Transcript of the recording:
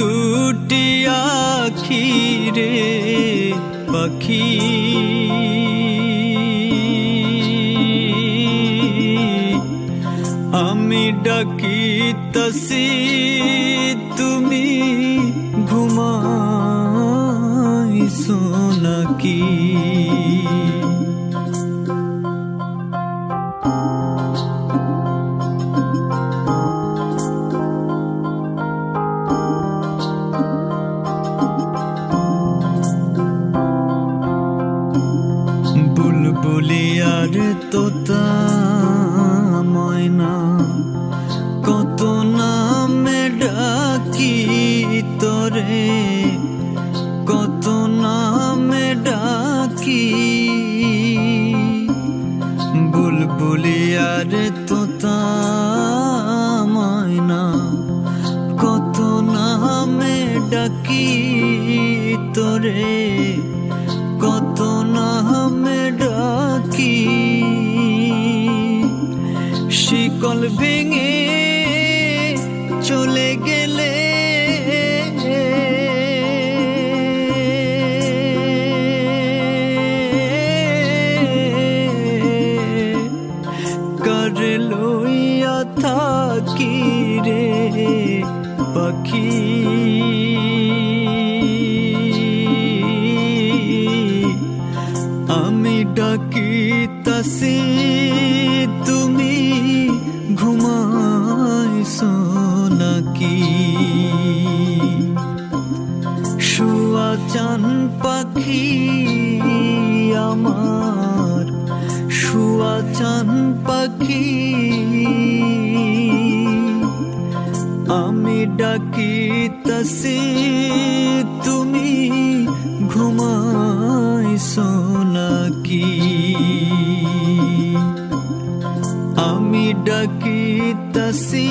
দুটি আখিরে পাখি। আমি ডাকি তসি তুমি বুলবুলি আর তোতা ময়না, কত নামে ডাকি তোরে, কত নামে ডাকি। বুলবুলি আর তোতা ময়না, কত নামে ডাকি তোরে শিকল ভেঙে চলে গেলে কর লইয়া থাকি রে পাখি? আমি ডাকি তাসি চান পাখি আমার শুয়া পাখি। আমি ডাকি তাসি তুমি ঘুমাইছো নাকি আমি ডাকি তাসি